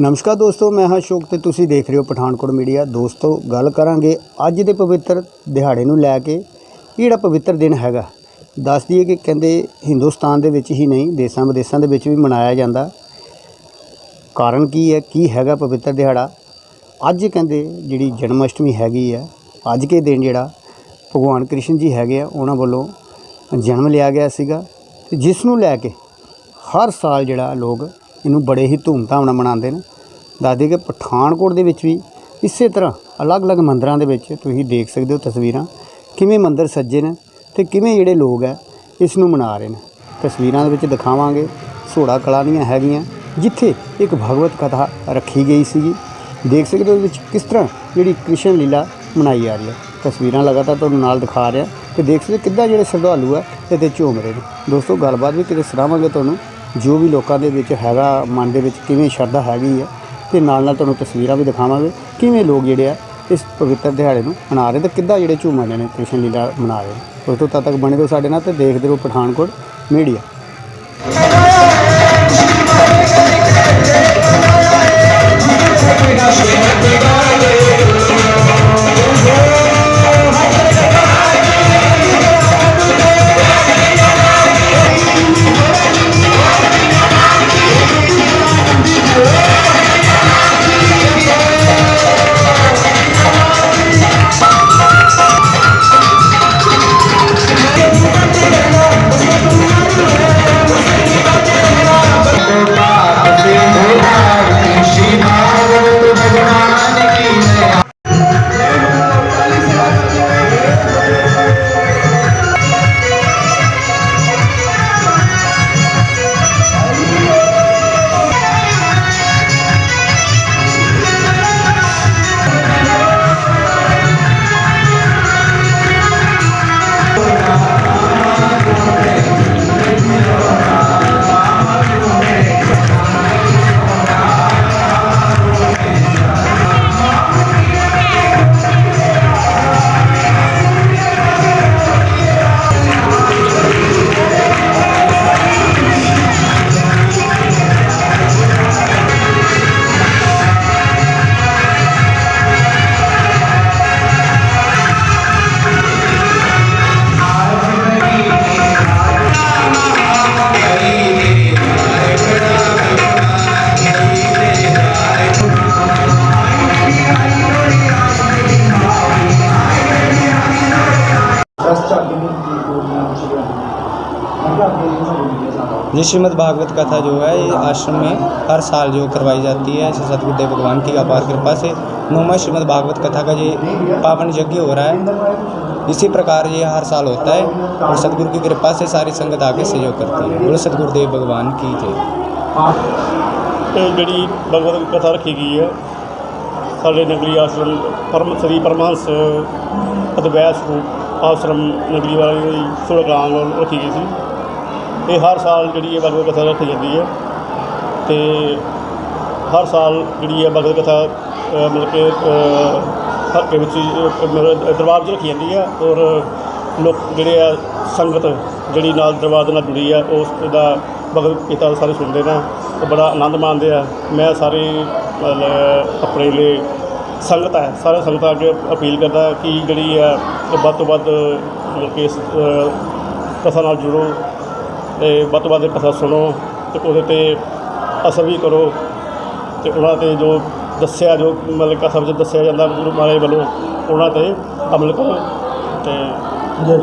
ਨਮਸਕਾਰ ਦੋਸਤੋ, ਮੈਂ ਹਾਂ ਅਸ਼ੋਕ ਤੇ ਤੁਸੀਂ ਦੇਖ ਰਹੇ ਹੋ ਪਠਾਨਕੋਟ ਮੀਡੀਆ। ਦੋਸਤੋ, ਗੱਲ ਕਰਾਂਗੇ ਅੱਜ ਦੇ ਪਵਿੱਤਰ ਦਿਹਾੜੇ ਨੂੰ ਲੈ ਕੇ। ਇਹ ਜਿਹੜਾ ਪਵਿੱਤਰ ਦਿਨ ਹੈਗਾ, ਦੱਸ ਦਈਏ ਕਿ ਕਹਿੰਦੇ ਹਿੰਦੁਸਤਾਨ ਦੇ ਵਿੱਚ ਹੀ ਨਹੀਂ ਦੇਸ਼ਾਂ ਵਿਦੇਸ਼ਾਂ ਦੇ ਵਿੱਚ ਵੀ ਮਨਾਇਆ ਜਾਂਦਾ। ਕਾਰਨ ਕੀ ਹੈ, ਕੀ ਹੈਗਾ ਪਵਿੱਤਰ ਦਿਹਾੜਾ? ਅੱਜ ਕਹਿੰਦੇ ਜਿਹੜੀ ਜਨਮ ਅਸ਼ਟਮੀ ਹੈਗੀ ਹੈ ਅੱਜ ਕੇ ਦਿਨ ਜਿਹੜਾ ਭਗਵਾਨ ਕ੍ਰਿਸ਼ਨ ਜੀ ਹੈਗੇ ਆ, ਉਹਨਾਂ ਵੱਲੋਂ ਜਨਮ ਲਿਆ ਗਿਆ ਸੀਗਾ। ਤੇ ਜਿਸ ਨੂੰ ਲੈ ਕੇ ਹਰ ਸਾਲ ਜਿਹੜਾ ਲੋਕ ਇਹਨੂੰ ਬੜੇ ਹੀ ਧੂਮਧਾਮ ਨਾਲ ਮਨਾਉਂਦੇ ਨੇ। ਦੱਸਦੇ ਕਿ ਪਠਾਨਕੋਟ ਦੇ ਵਿੱਚ ਵੀ ਇਸੇ ਤਰ੍ਹਾਂ ਅਲੱਗ-ਅਲੱਗ ਮੰਦਰਾਂ ਦੇ ਵਿੱਚ ਤੁਸੀਂ ਦੇਖ ਸਕਦੇ ਹੋ ਤਸਵੀਰਾਂ, ਕਿਵੇਂ ਮੰਦਰ ਸੱਜੇ ਨੇ ਤੇ ਕਿਵੇਂ ਜਿਹੜੇ ਲੋਕ ਹੈ ਇਸ ਨੂੰ ਮਨਾ ਰਹੇ ਨੇ। ਤਸਵੀਰਾਂ ਦੇ ਵਿੱਚ ਦਿਖਾਵਾਂਗੇ ਸੋੜਾ ਕਲਾ ਦੀਆਂ ਹੈਗੀਆਂ, ਜਿੱਥੇ ਇੱਕ ਭਗਵਤ ਕਥਾ ਰੱਖੀ ਗਈ ਸੀਗੀ। ਦੇਖ ਸਕਦੇ ਹੋ ਉਹਦੇ ਵਿੱਚ ਕਿਸ ਤਰ੍ਹਾਂ ਜਿਹੜੀ ਕ੍ਰਿਸ਼ਨ ਲੀਲਾ ਮਨਾਈ ਜਾ ਰਹੀ ਹੈ। ਤਸਵੀਰਾਂ ਲਗਾਤਾਰ ਤੁਹਾਨੂੰ ਨਾਲ ਦਿਖਾ ਰਿਹਾ ਤੇ ਦੇਖ ਸਕਦੇ ਕਿੱਦਾਂ ਜਿਹੜੇ ਸ਼ਰਧਾਲੂ ਆ ਇਹਦੇ ਝੂਮ ਰਹੇ ਨੇ। ਦੋਸਤੋ, ਗੱਲਬਾਤ ਵੀ ਕਿਤੇ ਸੁਣਾਵਾਂਗੇ ਤੁਹਾਨੂੰ। ਜੋ ਵੀ ਲੋਕਾਂ ਦੇ ਵਿੱਚ ਹੈਗਾ, ਮਨ ਦੇ ਵਿੱਚ ਕਿਵੇਂ ਸ਼ਰਧਾ ਹੈਗੀ ਆ, ਤੇ ਨਾਲ ਨਾਲ ਤੁਹਾਨੂੰ ਤਸਵੀਰਾਂ ਵੀ ਦਿਖਾਵਾਂਗੇ, ਕਿਵੇਂ ਲੋਕ ਜਿਹੜੇ ਆ, ਇਸ ਪਵਿੱਤਰ ਦਿਹਾੜੇ ਨੂੰ ਮਨਾ ਰਹੇ ਤੇ ਕਿੱਦਾਂ ਜਿਹੜੇ ਝੂਮ ਨੇ, ਕ੍ਰਿਸ਼ਨ ਲੀਲਾ ਮਨਾ ਰਹੇ ਨੇ। ਦੋਸਤੋ ਤਦ ਤੱਕ ਬਣੇ ਰਹੋ ਸਾਡੇ ਨਾਲ ਤੇ ਦੇਖਦੇ ਰਹੋ ਪਠਾਨਕੋਟ ਮੀਡੀਆ। ये श्रीमद् भागवत कथा जो है ये आश्रम में हर साल जो करवाई जाती है ऐसे सतगुरुदेव भगवान की अपार कृपा से नौमा श्रीमद् भागवत कथा का ये पावन यज्ञ हो रहा है इसी प्रकार ये हर साल होता है और सतगुरु की कृपा से सारी संगत आके सहयोग करती है बोलो सतगुरुदेव भगवान की जय ਇਹ ਜਿਹੜੀ ਭਗਵਤ ਕਥਾ ਰੱਖੀ ਗਈ ਹੈ ਸਾਡੇ ਨਗਰੀ ਆਸ਼ਰਮ ਪਰਮ ਸ੍ਰੀ ਪਰਮਹੰਸ ਅਦਵੈਤ ਸਰੂਪ ਆਸ਼ਰਮ ਨਗਰੀ ਵਾਲੇ ਦੀ ਸੁਲਗਾਨ ਵੱਲ ਰੱਖੀ ਗਈ ਸੀ ਇਹ ਹਰ ਸਾਲ ਜਿਹੜੀ ਹੈ ਭਗਵਤ ਕਥਾ ਰੱਖੀ ਜਾਂਦੀ ਹੈ। ਤੇ ਹਰ ਸਾਲ ਜਿਹੜੀ ਹੈ ਭਗਵਤ ਕਥਾ ਮਤਲਬ ਕਿ ਹਲਕੇ ਵਿੱਚ ਮਤਲਬ ਦਰਬਾਰ 'ਚ ਰੱਖੀ ਜਾਂਦੀ ਹੈ ਔਰ ਲੋਕ ਜਿਹੜੇ ਆ ਸੰਗਤ ਜਿਹੜੀ ਨਾਲ ਦਰਬਾਰ ਦੇ ਨਾਲ ਜੁੜੀ ਆ, ਉਸ ਦਾ ਭਗਤ ਗੀਤਾ ਸਾਰੇ ਸੁਣਦੇ ਨੇ। ਤੇ ਬੜਾ ਆਨੰਦ ਮਾਣਦੇ ਆ। ਮੈਂ ਸਾਰੇ ਮਤਲਬ ਆਪਣੇ ਲਈ ਸੰਗਤ ਹੈ ਸਾਰੇ ਸੰਗਤਾਂ ਅੱਗੇ ਅਪੀਲ ਕਰਦਾ ਕਿ ਜਿਹੜੀ ਆ, ਵੱਧ ਤੋਂ ਵੱਧ ਮਤਲਬ ਕਿ ਇਸ ਕਥਾ ਨਾਲ ਜੁੜੋ। ਤੇ ਵੱਧ ਤੋਂ ਵੱਧ ਕਥਾ ਸੁਣੋ ਤੇ ਉਹਦੇ ਤੇ ਅਸਰ ਵੀ ਕਰੋ ਤੇ ਉਹਨਾਂ ਤੇ ਜੋ ਦੱਸਿਆ, ਜੋ ਮਤਲਬ ਕਥਾ ਵਿੱਚ ਦੱਸਿਆ ਜਾਂਦਾ ਗੁਰੂ ਮਹਾਰਾਜ ਵੱਲੋਂ, ਉਹਨਾਂ ਤੇ ਅਮਲ ਕਰੋ ਤੇ